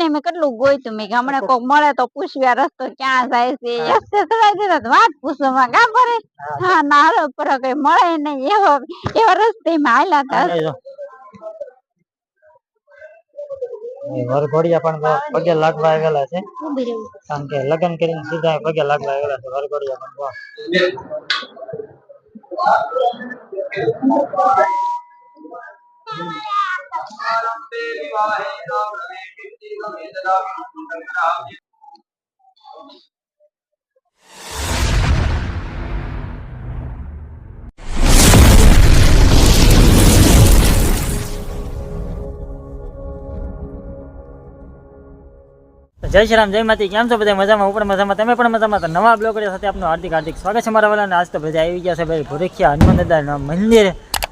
ને મેં કેટલું ગોઈતું મેં કે હમણાં કોક મળે તો પૂછ્યા રસ્તો ક્યાં જાય છે એસતે ચડાઈ દીધા તો વાત પૂછવામાં કાં પડે હા ના હાલો પર કઈ મળે નહીં એવો એવા રસ્તે માં હાલ્યા હતા આ જો. એ વરઘોડિયા પણ તો પગે લાગવા આવેલા છે ઊભી રહેવું. કારણ કે લગ્ન કરીને સીધા પગે લાગવા આવેલા છે વરઘોડિયા પણ તો. જય શ્રી રામ, જય માતી કેમ છો બધા? મજામાં? હું પણ મજામાં. તમે પણ મજામાં? તો નવા બ્લોગ સાથે આપનું હાર્દિક હાર્દિક સ્વાગત છે મારા વાળાને. આજ તો બધા આવી ગયા છે ભાઈ ભુરખિયા હનુમાન દાદાના મંદિર.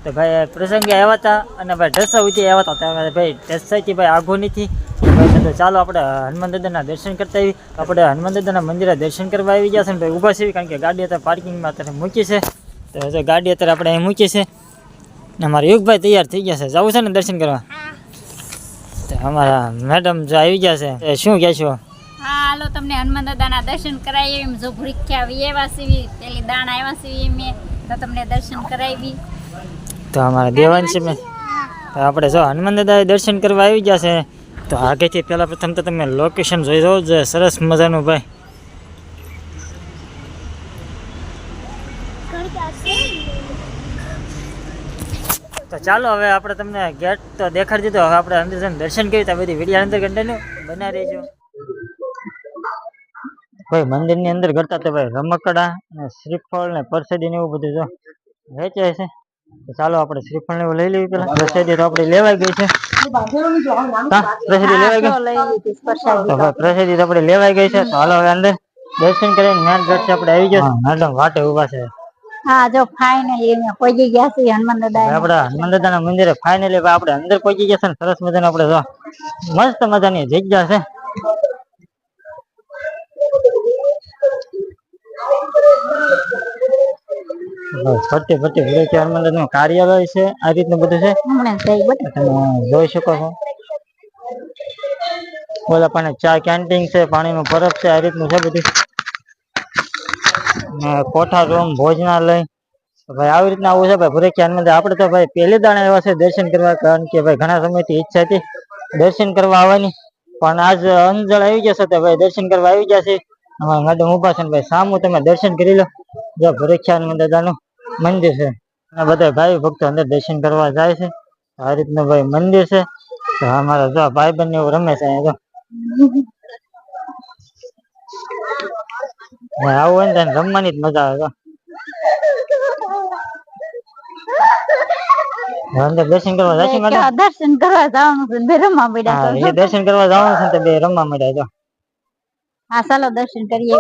તો ભાઈ પ્રસંગે આવ્યા હતા અને ભાઈ ઢસાઉથી આવ્યા હતા. તો ભાઈ ઢસાઈથી ભાઈ આઘો નથી. તો ચાલો આપણે હનુમાન દાદાના દર્શન કરતા આવી આપણે હનુમાન દાદાના મંદિરે દર્શન કરવા આવી ગયા છે ને ભાઈ ઊભા છીએ કારણ કે ગાડી અત્યારે પાર્કિંગમાં અત્યારે મૂકી છે. તો જો ગાડી અત્યારે આપણે અહીં મૂકી છે. ને અમારા યુગભાઈ તૈયાર થઈ ગયા છે. જવું છે ને દર્શન કરવા? તો અમારા મેડમ જો આવી ગયા છે. એ શું કહેશો હા હાલો તમને હનુમાન દાદાના દર્શન કરાવી એમ જો ભૂખ્યા એવા સીવી પેલી દાણ આવ્યા સીવી મેં તો તમને દર્શન કરાવી. તો અમારા દેવાંશ મેં તો આપણે જો હનુમાન દાદા દર્શન કરવા આવી ગયા છે. તો આગેથી પહેલાં પ્રથમ તો તમે લોકેશન જોઈ દો જે સરસ મજાનું ભાઈ. તો ચાલો હવે આપણે તમને ગેટ તો દેખાડી દીધો. હવે આપણે અંદર દર્શન કરી તો બધી વીડિયો અંદર કન્ટિન્યુ બના રહેજો. ભાઈ, મંદિરની અંદર કરતા તો ભાઈ રમકડા ને શ્રીફળ ને પરસેડી ને એવું બધું જો વેચાય છે. ચાલો આપણે શ્રીફળ ને એવું લઈ લેવી પેલા પરસેડી તો આપણે લેવાઈ ગઈ છે. હા પ્રસાદી ગઈ. લઈ લીધી પ્રસાદી. તો ભાઈ પ્રસાદી તો આપણે લેવાઈ ગઈ છે તો હાલો હવે અંદર દર્શન કરીને મેન ગઢ છે આપણે આવી ગયા મેડમ વાટે ઊભા છે. હા જો ફાઇનલી અમે પહોંચી ગયા છીએ હનુમાન દાદા આપણે હનુમાન દાદાના મંદિરે ફાઇનલી આપણે અંદર પહોંચી ગયા છે સરસ મજાનું આપણે જો મસ્ત મજાની જગ્યા છે. ફરતી ફરતે વીડિયો હનુમાનનું કાર્યાલય છે આ રીતનું બધું છે. જઈ બધા તમે જોઈ શકો છો. ઓલા પણ ચા કેન્ટીન છે પાણીનું બરફ છે આ રીતનું છે બધું. કોઠા રૂમ ભોજનાલય. ભાઈ આવી રીતના આવું છે ભાઈ ભૂરેખી હનુમાન આપણે તો ભાઈ પહેલી દાણા એવા છે દર્શન કરવા કારણ કે ભાઈ ઘણા સમયથી ઈચ્છા હતી દર્શન કરવા આવવાની. પણ આજ અંજળ આવી જશે તો ભાઈ દર્શન કરવા આવી ગયા છે. અમારા મેડમ ઊભા છે ભાઈ સામું તમે દર્શન કરી લો. જો ભૂરેખી હનુમાન દાદાનું મંદિર છે. અને બધા ભાઈ ભક્તો અંદર દર્શન કરવા જાય છે. આ રીતનું ભાઈ મંદિર છે. તો અમારા જો ભાઈ બંને એવું રમે છે અહીંયા તો આવું હોય ને રમવાની જ મજા આવે અંદર દર્શન કરવા જશે મેડમ દર્શન કરવા જવાનું છે? બે રમવા પડ્યા તો દર્શન કરવા જવાનું છે તો બે રમવા મળ્યા હા ચાલો દર્શન કરીએ.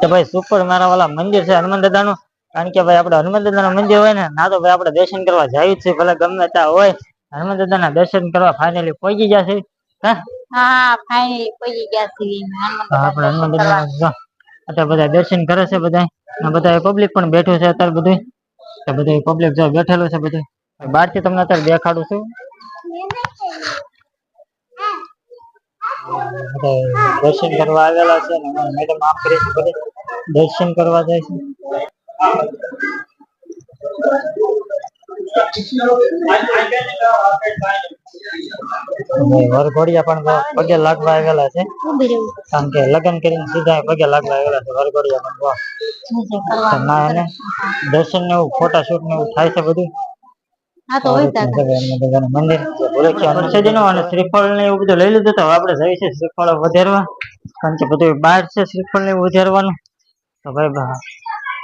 તો ભાઈ સુપર મારા વાલા મંદિર છે હનુમાન દાદાનું. કારણ કે ભાઈ આપણે હનુમાન દાદાનું મંદિર હોય ને ના તો ભાઈ આપણે દર્શન કરવા જાય જ છે. ભલે ગમે ત્યાં હોય હનુમાન દાદાના દર્શન કરવા ફાઇનલી પહોંચી ગયા છે. હા? હા ફાઇનલી પહોંચી ગયા છીએ હનુમાન તો આપણે દાદાના હનુમાન દર્શન કરવા. દાદાના જો અત્યારે બધા દર્શન કરે છે બધા અને બધા પબ્લિક પણ બેઠું છે અત્યારે બધું તો બધું પબ્લિક જો બેઠેલું છે બધું બહારથી તમને અત્યારે દેખાડું છું. બધા દર્શન કરવા આવેલા છે ને અમારા મેડમ આમ કરે છે બધે દર્શન કરવા જાય છે. અને વરઘોડિયા પણ તો પગે લાગવા આવેલા છે. ઊભી રહેવું. કારણ કે લગ્ન કરીને સીધા પગે લાગવા આવેલા છે વરઘોડિયા પણ. તો જે જે કરવાનું ના એને દર્શન ને એવું ફોટા શૂટ ને એવું થાય છે બધું? હા તો હોય આ રીતનું છે ભાઈ હનુમાન દાદાનું મંદિર ભૂલેખી હનુમાનજીનું અને શ્રીફળ ને એવું બધું લઈ લીધું તો હવે આપણે જઈએ છીએ શ્રીફળ વધારવા. કારણ કે બધું બહાર છે શ્રીફળ ને એવું વધારવાનું. તો ભાઈ બા-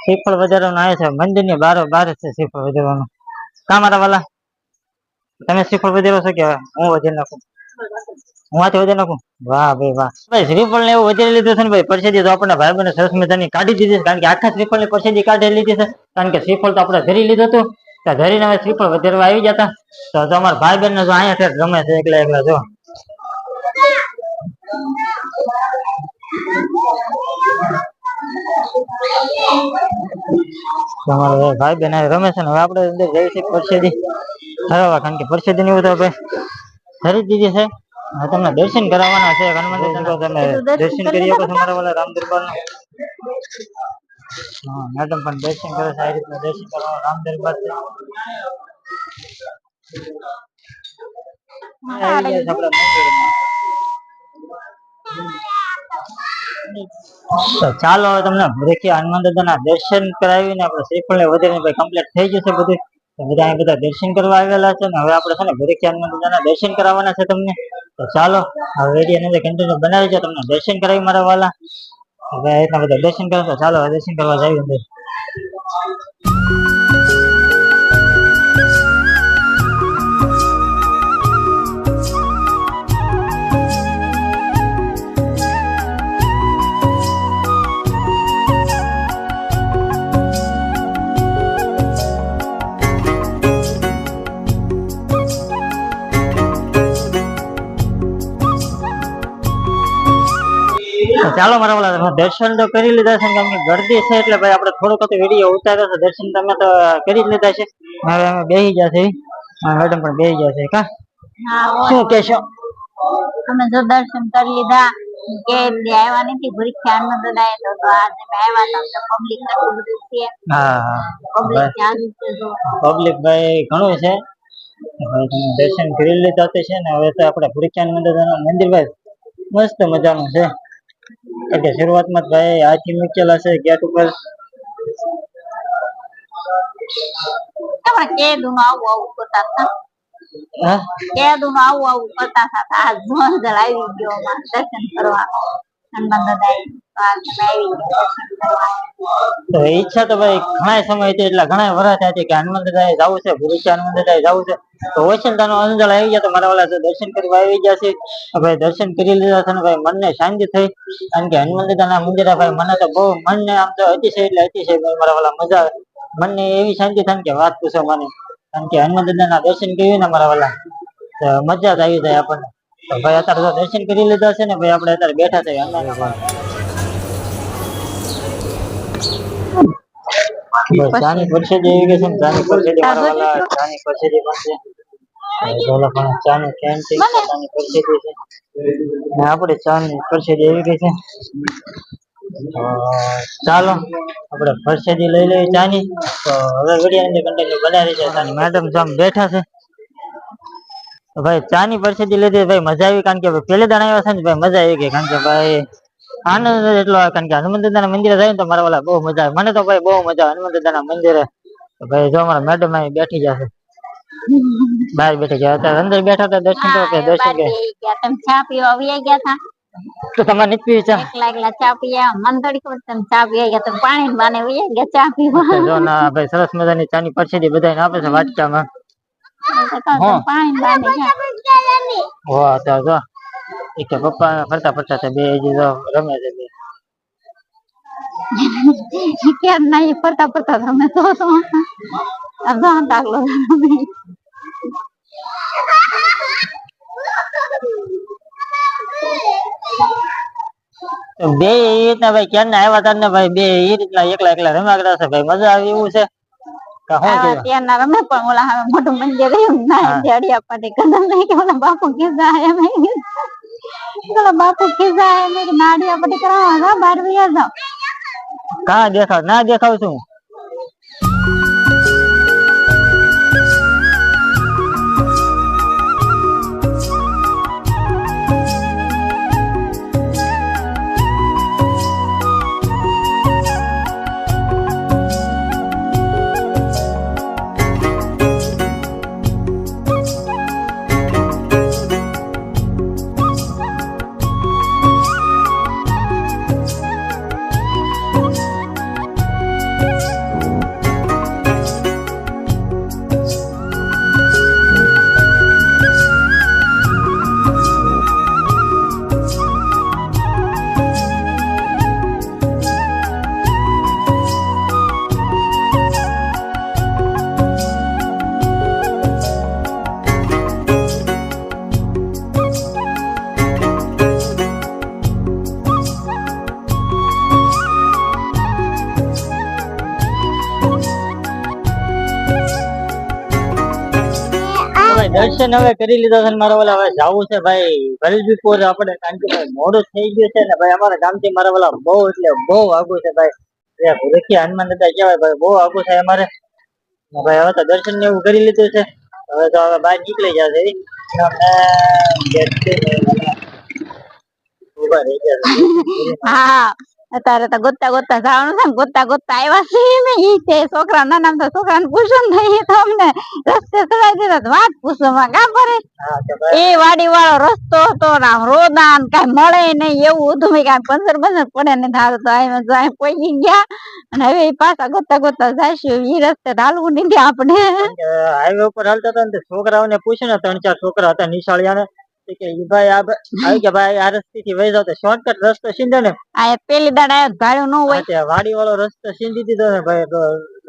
શ્રીફળ વધારવાનું આવે છે. મંદિરની બારો બાર છે શ્રીફળ વધારવાનું. કા મારા વાલા? તમે શ્રીફળ વધારો છો કે હું વધારી નાખું? હું હાથે વધારી નાખું? વાહ ભાઈ વાહ. ભાઈ શ્રીફળ ને એવું વધારી લીધું છે ને ભાઈ, પરસેદી તો આપણને ભાઈ બને સરસ મજાની કાઢી દીધી કારણ કે આખા શ્રીફળની પરસેદી કાઢી લીધી છે. કારણ કે શ્રીફળ તો આપણે ધરી લીધું હતું. તો ધરીને હવે શ્રીફળ વધારવા આવી જતા તો અમારા ભાઈ બહેન જો અહીંયા ઠેર રમે છે એકલા એકલા જો. તો ભાઈ બેન રમે છે ને હવે આપણે અંદર જઈએ છીએ પરસેદી. ધરાવવા કારણ કે પરસેદી ની તો ધરી જ દીધી છે. તમને દર્શન કરાવવાના છે હનુમાન તમે દર્શન કરી શકો તમારા વાળા રામ દરબાર હા મેડમ પણ દર્શન કરે છે આ રીતના દર્શન કરવા રામ દરબાર છે આપણા મંદિરમાં. ચાલો હવે તમને ભૂરેખી હનુમાન દાદાના દર્શન કરાવીને આપણે શ્રીફળ ને વધારીને કમ્પ્લીટ થઈ જશે બધું. બધા બધા દર્શન કરવા આવેલા છે ને હવે આપણે છે ને ભરેખી હનુમાન દાદાના દર્શન કરાવવાના છે તમને. તો ચાલો હવે વીડિયો અંદર કન્ટિન્યુ બનાવી છે તમને દર્શન કરાવી મારા વાલા. હવે એટલા બધા દર્શન કરો ચાલો દર્શન કરવા જઈએ અંદર. ચાલો મારા દર્શન તો કરી લીધા છે કેમ કે ગરદી છે એટલે ભાઈ આપણે થોડોક તો વીડિયો ઉતાર્યો છે. દર્શન તમે તો કરી જ લીધા છે. હવે અમે બેસી ગયા છે મેડમ પણ બેસી ગયા છે કા? શું કહેશો? અમે જો દર્શન કરી લીધા. કે આવ્યા નથી પરીક્ષા આનંદ દાદાએ તો તો આજે અમે આવ્યા તો પબ્લિક એટલું બધું છે. હા પબ્લિક જાજુ પબ્લિક ભાઈ ઘણું છે. દર્શન કરી લીધા તો છે ને હવે તો આપણે ભૂરિકાન મંદિરનું મંદિર ભાઈ મસ્ત મજાનું છે. એટલે શરૂઆતમાં જ ભાઈ હાથી મૂકેલા છે ગેટ ઉપર. તમારે કે નું આવું આવું કરતા હતા. કે દુનો આવું આવું કરતા હતા. આ આજ અમે આવી ગયા દર્શન કરવા તો ઈચ્છા તો ભાઈ ઘણા સમયથી એટલે ઘણા વર્ષ હતી કે હનુમાન દાદા જવું છે ભૂરિકા હનુમાન દાદા જવું છે. તો ઓછંતાનો અંજળ આવી ગયા તો મારા વાળા દર્શન કરવા આવી ગયા છે. ભાઈ દર્શન કરી લીધા છે ભાઈ મનને શાંતિ થઈ. કારણ કે હનુમાન દાદાના મંદિરે ભાઈ મને તો બહુ મનને આમ તો અતિશય એટલે અતિશય ભાઈ મારા વાળા મજા આવે. મનને એવી શાંતિ થાય કે વાત પૂછો મને. કારણ કે હનુમાન દાદાના દર્શન કર્યું ને મારા વાળા. તો મજા જ આવી જાય આપણને. તો ભાઈ અત્યારે તો દર્શન કરી લીધા છે ને ભાઈ આપણે અત્યારે બેઠા છે હનુમાન બસ. ચાની પરસેદી આવી ગઈ છે ને ચાની પરસેદી મારા વાલા ચાની પરસેદી પણ છે. હવે ઓલા પણ ચાનું કેન્ટીન છે ચાની પરસેદી છે. ને આપણે ચાની પરસેદી આવી ગઈ છે. તો ચાલો આપણે પરસેદી લઈ લઈએ ચાની. તો હવે વીડિયો અંદર કન્ટિન્યુ બનાવી છે. ચાની મેડમ સામે બેઠા છે. તો ભાઈ ચાની પરસેદી લીધી ભાઈ મજા આવી કારણ કે પેલે દાણ આવ્યા છે ને ભાઈ મજા આવી ગઈ કારણ કે ભાઈ આનંદ જ એટલો આવે કારણ કે હનુમાન દાદાના મંદિરે જાય ને તો મારા વાલા બહુ મજા આવે. મને તો ભાઈ બહુ મજા આવે હનુમાન દાદાના મંદિરે. તો ભાઈ જો અમારા મેડમ અહીં બેઠી જશે બહાર બેઠી ગયા અત્યારે અંદર બેઠા હતા દર્શન તો કે હા, એ દર્શન કે? બારી આવી ગયા. તમે ચા પીવા આવી ગયા હતા? તો તમારે નથી પીવી ચા? એકલા એકલા ચા પીયા. મન થોડી ખબર તમે ચા પીવા ગયા તમે પાણી બાને વહી ગયા ચા પીવા. જો ના ભાઈ સરસ મજાની ચાની પરસેદી બધાને આપે છે વાટકામાં. તો જો. પપ્પા ફરતા ફરતા બે જો રમે છે બે. કેમ નહીં ફરતા ફરતા તમે તો તો અડધો દાખલો બે એ રીતના ભાઈ ક્યાં આવ્યા હતા ને ભાઈ બે એ રીતના એકલા એકલા રમ્યા છે. ભાઈ મજા આવી એવું છે? કે? ત્યારના રમે પણ ઓલા હવે મોટું મંદિર રહ્યું ના જડિયા પાટી કદમ નહીં કે ઓલા બાપુ કીધા હે મેં કીધું, ઓલા બાપુ કીધા હે મેં કીધું, નાડિયા પાટી કરાવવા બહાર વયા જાઓ દેખાવ ના દેખાવ છું? દર્શન હવે કરી લીધા છે મારા વાલા. હવે જવું છે ભાઈ. વલભીપુર આપણે, કારણ કે ભાઈ મોડું થઈ ગયું છે ને ભાઈ, અમારા ગામથી મારા વાલા બહુ એટલે બહુ આગું છે ભાઈ. એ હનુમાન દાદા કહેવાય ભાઈ, બહુ આગું છે અમારે. ભાઈ હવે તો દર્શન ને એવું કરી લીધું છે. હવે તો હવે બહાર નીકળી જશે છે. હા. અત્યારે તો ગોતતા ગોતતા જવાનું છે ને, ગોતતા ગોતતા આવ્યા છીએ ને, ઈ તે છોકરા નાના તો છોકરાને પૂછો ને તો ઈ તો અમને રસ્તે ચડાવી દીધા વાત પૂછો માં કા તો ભાઈ એ વાડી વાળો રસ્તો હતો ને, આમ રોદાન કઈ મળે નહીં એવું હતું મેં કઈ પંદર પંદર પડે ને ધારો તો આમ જ આમ ગયા અને હવે એ પાછા ગોતતા ગોતતા જાશું, ઈ રસ્તે તો હાલવું નથી આપણે. હાઈવે ઉપર હાલતા હતા ને, તો છોકરાઓને પૂછે ને, ત્રણ ચાર છોકરા હતા નિશાળિયાને તે કે ભાઈ આ આવી કે ભાઈ આ રસ્તેથી વહી જાવ તો શોર્ટકટ રસ્તો સીધો ને. આ પેલી દાડા ભાડું ન હોય. તે વાડી વાળો રસ્તો સીધી દીધો ને ભાઈ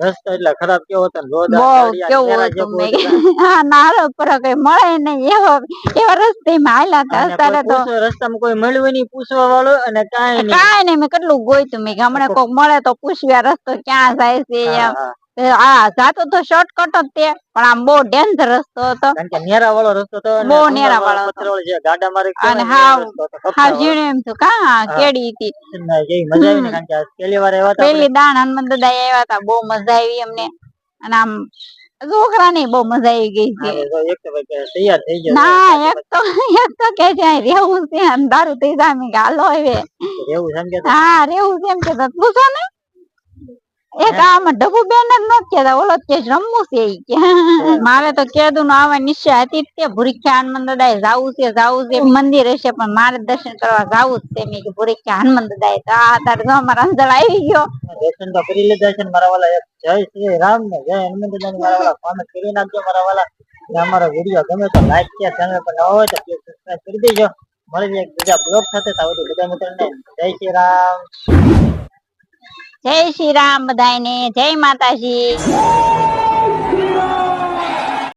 રસ્તો એટલે ખરાબ કેવો હતો લોદા કેવું હતું હા નારો પર કઈ મળે નહીં એવો એવા રસ્તે માં હાલ્યા હતા અત્યારે તો. રસ્તામાં કોઈ મળ્યું નહીં પૂછવા વાળો અને કાંઈ નહીં. કાંઈ નહીં મેં કેટલું ગોઈતું મેં હમણાં કોક મળે તો પૂછ્યા રસ્તો ક્યાં જાય છે એમ. આ જાતો તો શોર્ટકટ જ તે પણ આમ બહુ ડેન્જર રસ્તો હતો. કારણ કે નેરા વાળો રસ્તો હતો બહુ નેરા વાળો વાળો હતો. પથ્થર વાળો જે ગાડા મારે અને કહેવાય હાવ- એ રસ્તો હતો, હા કપરા ઝીણું એમ તો. કા કેડી હતી. ને જેવી મજા આવી ને કારણ કે પહેલી વાર આવ્યા હતા આપણે. પેલી દાણ હનુમાન દાદા આવ્યા હતા બહુ મજા આવી અમને. અને આમ છોકરા ની બહુ મજા આવી ગઈ છે હા, તો એક તો કે તૈયાર થઈ ગયો. ના એક તો એક તો કે છે અહીં છે અને દારૂ થઈ જાય મેં હાલો હવે. રેવું સમજે હા રેવું છે એમ કે પૂછો ને? એક આમાં ડબુ બેન જ કેતા ઓલો કે રમવું છે ઈ કે. મારે તો કેદુ નો આવા નિશ્ચય હતી તે ભૂરીખ્યા હનુમાન દાદા જાવું છે જાવું છે મંદિર હશે પણ મારે દર્શન કરવા જાવું જ છે. મેં કે ભૂરીખ્યા હનુમાન દાદા તો આ તાર જો મારા અંજળ આવી ગયો. દર્શન તો કરી લે દર્શન મારા વાલા. જય શ્રી રામ ને જય હનુમાન દાદા મારા વાલા. કોમેન્ટ કરી નાખજો મારા વાલા? ને અમારો વીડિયો ગમે તો લાઈક કે ચેનલ પર નવો હોય તો સબસ્ક્રાઇબ કરી દેજો. મળીએ એક બીજા બ્લોગ સાથે. તો બધા મિત્રોને. જય શ્રી રામ. જય શ્રી રામ બધાને જય માતાજી.